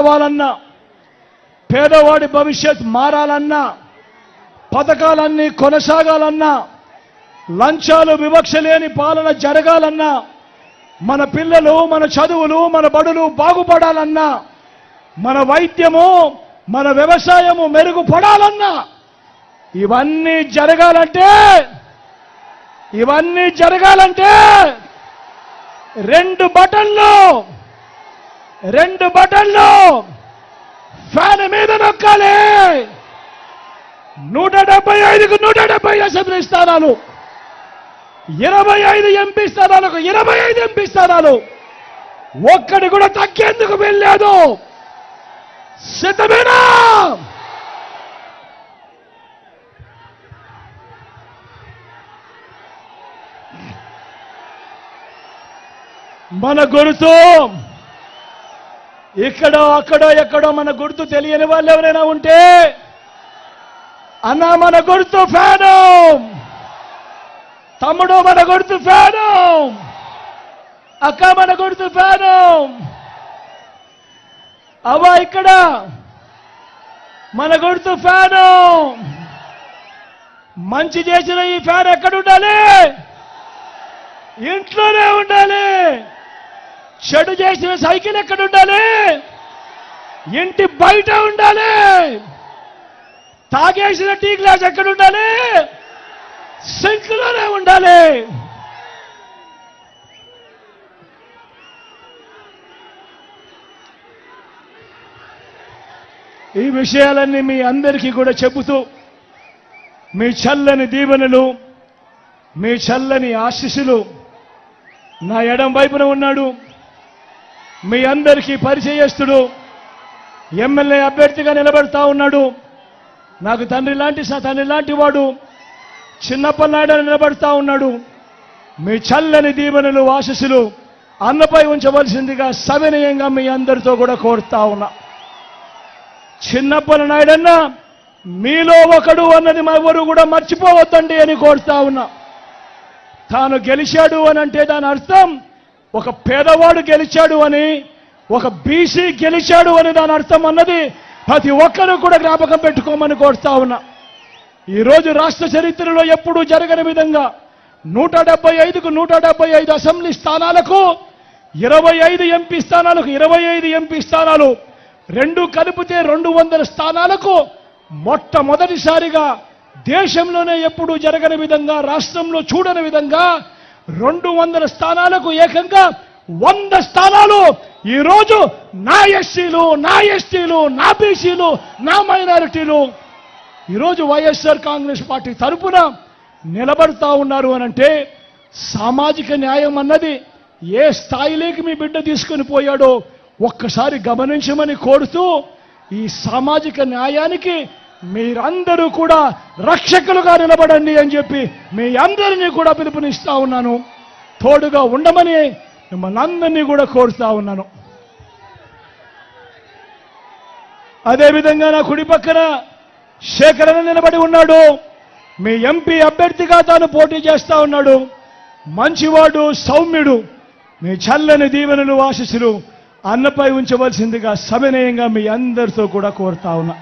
కావాలన్నా పేదవాడి భవిష్యత్ మారాలన్నా పథకాలన్నీ కొనసాగాలన్నా లంచాలు వివక్ష లేని పాలన జరగాలన్నా మన పిల్లలు మన చదువులు మన బడులు బాగుపడాలన్నా మన వైద్యము మన వ్యవసాయము మెరుగుపడాలన్నా ఇవన్నీ జరగాలంటే ఇవన్నీ జరగాలంటే రెండు బటన్లు రెండు బటన్లు ఫ్యాన్ మీద నొక్కాలి. నూట డెబ్బై ఐదుకు నూట డెబ్బై అసెంబ్లీ స్థానాలు. ఇరవై ఐదు ఎంపీ స్థానాలకు ఇరవై ఐదు ఎంపీ స్థానాలు. ఒక్కడి కూడా తగ్గేందుకు వెళ్ళలేదు సిద్ధమేనా? మన గురుతో ఇక్కడో అక్కడో ఎక్కడో మన గుర్తు తెలియని వాళ్ళు ఎవరైనా ఉంటే అన్న మన గుర్తు ఫ్యాను. తమ్ముడు మన గుర్తు ఫ్యాను. అక్క మన గుర్తు ఫ్యాను. అవ్వ ఇక్కడ. మన గుర్తు ఫ్యాను. మంచి చేసిన ఈ ఫ్యాన్ ఎక్కడ ఉండాలి? ఇంట్లోనే ఉండాలి. చెడు చేసిన సైకిల్ ఎక్కడ ఉండాలి? ఇంటి బయట ఉండాలి. తాగేసిన టీ గ్లాస్ ఎక్కడ ఉండాలి? సింక్లోనే ఉండాలి. ఈ విషయాలన్నీ మీ అందరికీ కూడా చెబుతూ మీ చల్లని దీవెనలు మీ చల్లని ఆశీస్సులు నా ఎడం వైపున ఉన్నాడు. మీ అందరికీ పరిచయస్తుడు ఎమ్మెల్యే అభ్యర్థిగా నిలబడతా ఉన్నాడు. నాకు తండ్రి లాంటి తండ్రి లాంటి వాడు. చిన్నప్పనాడు నిలబడతా ఉన్నాడు. మీ చల్లని దీవెనలు ఆశస్సులు అన్నపై ఉంచవలసిందిగా సవినయంగా మీ అందరితో కూడా కోరుతా ఉన్నా. చిన్నప్పల నాయుడన్నా మీలో ఒకడు అన్నది మా ఎవరు కూడా మర్చిపోవద్దండి అని కోరుతా ఉన్నా. తాను గెలిచాడు అని అంటే దాని అర్థం ఒక పేదవాడు గెలిచాడు అని ఒక బీసీ గెలిచాడు అని దాని అర్థం అన్నది ప్రతి ఒక్కరూ కూడా జ్ఞాపకం పెట్టుకోమని కోరుతా ఉన్నా. ఈరోజు రాష్ట్ర చరిత్రలో ఎప్పుడూ జరగని విధంగా నూట డెబ్బై ఐదుకు నూట డెబ్బై ఐదు అసెంబ్లీ స్థానాలకు ఇరవై ఐదు ఎంపీ స్థానాలకు ఇరవై ఐదు ఎంపీ స్థానాలు రెండు కలిపితే రెండు వందల స్థానాలకు మొట్టమొదటిసారిగా దేశంలోనే ఎప్పుడూ జరగని విధంగా రాష్ట్రంలో చూడని విధంగా రెండు వందల స్థానాలకు ఏకంగా వంద స్థానాలు. ఈరోజు నా ఎస్సీలు నా ఎస్టీలు నా బీసీలు నా మైనారిటీలు ఈరోజు వైఎస్ఆర్ కాంగ్రెస్ పార్టీ తరపున నిలబడతా ఉన్నారు అనంటే సామాజిక న్యాయం అన్నది ఏ స్థాయిలోకి మీ బిడ్డ తీసుకుని పోయాడో ఒక్కసారి గమనించమని కోరుతూ ఈ సామాజిక న్యాయానికి మీరందరూ కూడా రక్షకులుగా నిలబడండి అని చెప్పి మీ అందరినీ కూడా పిలుపునిస్తా ఉన్నాను. తోడుగా ఉండమని మిమ్మల్ని అందరినీ కూడా కోరుతా ఉన్నాను. అదేవిధంగా నా కుడి పక్కన శేఖరణ నిలబడి ఉన్నాడు. మీ ఎంపీ అభ్యర్థిగా తాను పోటీ చేస్తా ఉన్నాడు. మంచివాడు సౌమ్యుడు. మీ చల్లని దీవెనలు ఆశిస్సులు అన్నపై ఉంచవలసిందిగా సవినయంగా మీ అందరితో కూడా కోరుతా ఉన్నా.